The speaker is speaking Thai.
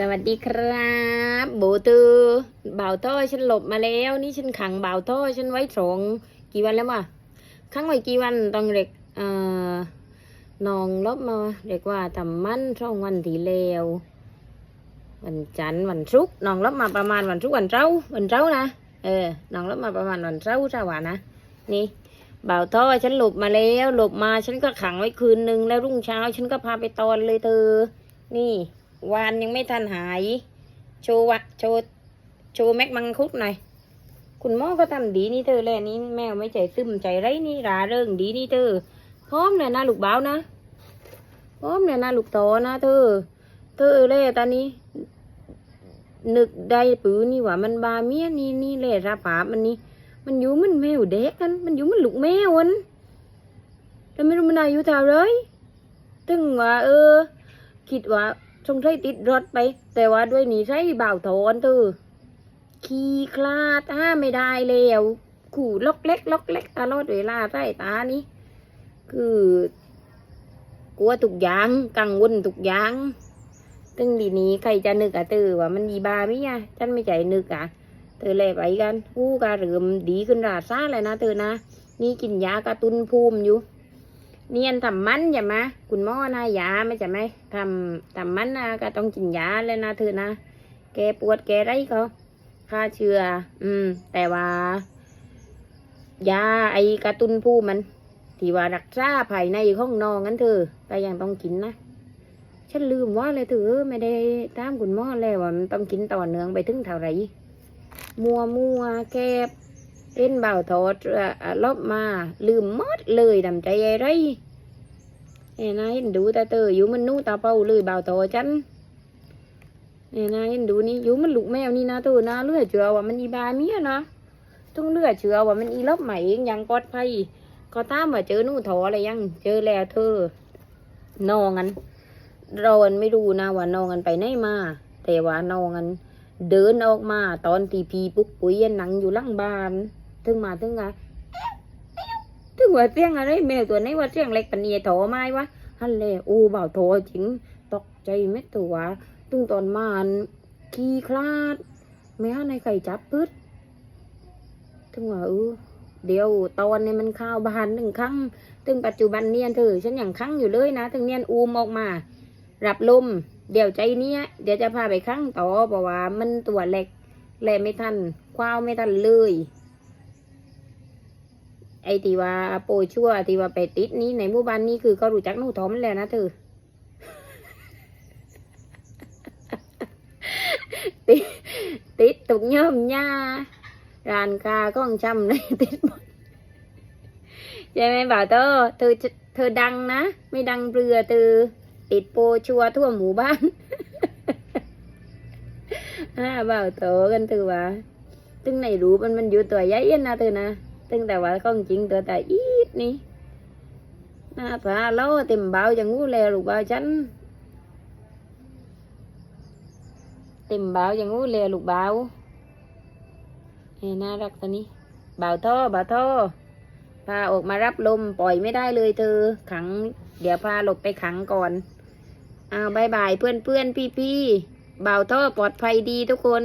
สวัสดีครับโบตือบ่าวท่อฉันหลบมาแล้ว นี่ฉันขังบ่าวท่อฉันไว้สองกี่วันแล้ววะขังไว้กี่วันตอนเด็กเอ่อนองลบมาเรียกว่าทำมันช่องวันที่แล้ววันจันทร์วันศุกร์นองลบมาประมาณวันศุกร์วันเสาร์วันเสาร์นะเออนองลบมาประมาณวันเสาร์เสาร์วะนะนี่บ่าวท่อฉันหลบมาแล้วหลบมาฉันก็ขังไว้คืนนึงแล้วรุ่งเช้า ฉันก็พาไปตอนเลยเธอนี่ วานยังไม่ทันหาย โชว์วะโชว์โชว์แม็กมังคุดหน่อย คุณหมอก็ทำดีนี่เธอแลนี้แมวไม่ใจซึมใจไรนี่ราเริงดีนี่เธอพร้อมเลยนะลูกเบ้านะพร้อมเลยนะลูกโตนะเธอ เธอแล่ตอนนี้ นึกได้ปือนี่ว่ามันบาเมียนี่นี่แล่ราปามันนี่มันอยู่มันแมวเด็กกัน มันอยู่มันลูกแมวอันแต่ไม่รู้มันอายุเท่าไรตึงว่าเออ คิดว่า สงสัยติดรถไป แต่ว่าด้วยนิสัยบ่าวโทนเธอขี่คลาดห้าไม่ได้แล้วขู่ล็อกเล็กล็อกเล็กตลอดเวลาใต้ตานี้ คือกลัวทุกอย่างกังวลทุกอย่างตึงดีนี้ใครจะนึกอะเธอว่ามันดีบาไหมอะฉันไม่ใจนึกอะเธอเลยไปกันอู้กาเริ่มดีขึ้นราซาเลยนะเธอนะ นี่กินยากระตุ้นภูมิอยู่ เนียนทำมันอย่ามาคุณหมอนะยาไม่ใช่ไหมทำทำมันนะก็ต้องกินยาเลยนะเธอนะแกปวดแกไรก็ฆ่าเชื้ออืม แต่ว่ายาไอกระตุนผู้มัน ที่ว่ารักษาภายในห้องนอนงั้นเธอก็ยังต้องกินนะฉันลืมว่าเลยเธอไม่ได้ตามคุณหมอแล้วว่ามันต้องกินต่อเนื่องไปถึงเท่าไหร่มัวมัวแคบ เล่นเบาโทษลบมา ลืมมดเลยดำใจอะไรเอ้นายเห็นดูตาเตออยู่มันนู่ตาเป้าเลยเบาทษฉันเอ้นายเห็นดูนี่อยู่มันลูกแมวนี่นะตัวนะเลือดเชื่อว่ามันอีบาเมียนะต้องเลือดเชื่อว่ามันอีลบใหม่เองยังปลอดภัยก็ตามว่าเจอนู่ทออะไรยัง เจอแล้วเธอนองกันเราอันไม่รู้นะว่านองกันไปไหนมา แต่ว่านองกันเดินออกมาตอนตีพีปุ๊กปุ๋ยหนังอยู่หลังบ้าน ถึงมาถึงไงถึงว่าเสียงอะไรแมวตัวนี้ว่าเสียงเล็กปนีโถไม้วะฮันเลอูเบาโถจริงตกใจเม็ดตัวตึงตอนมานขี้คลาดไม่ฮันในไก่จับพืชถึงว่าเออเดี๋ยวตอนนี้มันข้าวบานหนึ่งครั้งถึงปัจจุบันเนี่ยเธอฉันอย่างครั้งอยู่เลยนะถึงเนี่ยอูมออกมา รับลม เดี๋ยวใจเนี้ย เดี๋ยวจะพาไปครั้งต่อเพราะว่ามันตัวเล็กแลไม่ทันคว้าวไม่ทันเลย ไอ้ที่ว่าโปยชั่วที่ว่าไปติดนี้ในหมู่บ้านนี้คือเขารู้จักหนูทอมแล้วนะเธอติดติดตุกเยิ่มหญ้าร้านคาก็องจำเลยติดหมดใช่ไหมบ่าวเตอเธอเธอดังนะ ไม่ดังเปลือเธอติดโปชัวทั่วหมู่บ้านห้าบ่าวโตกันถือว่าตึงไหนรู้มันมันอยู่ตัวใหญ่นะเธอนะ ตึงแต่ว่าของจริงตัวแต่อีดนี่หน้าตาเล่าเต็มเบาอย่างงูแลลูกเบาฉันเต็มเบาอย่างงูแลลูกเบาเอ้น่ารักตัวนี้เบาท่อเบาท่อพาออกมารับลมปล่อยไม่ได้เลยเธอ ขัง เดี๋ยวพาหลบไปขังก่อนอ้าวบายบายเพื่อนเพื่อนพี่พี่ๆเบาท่อปลอดภัยดีทุกคน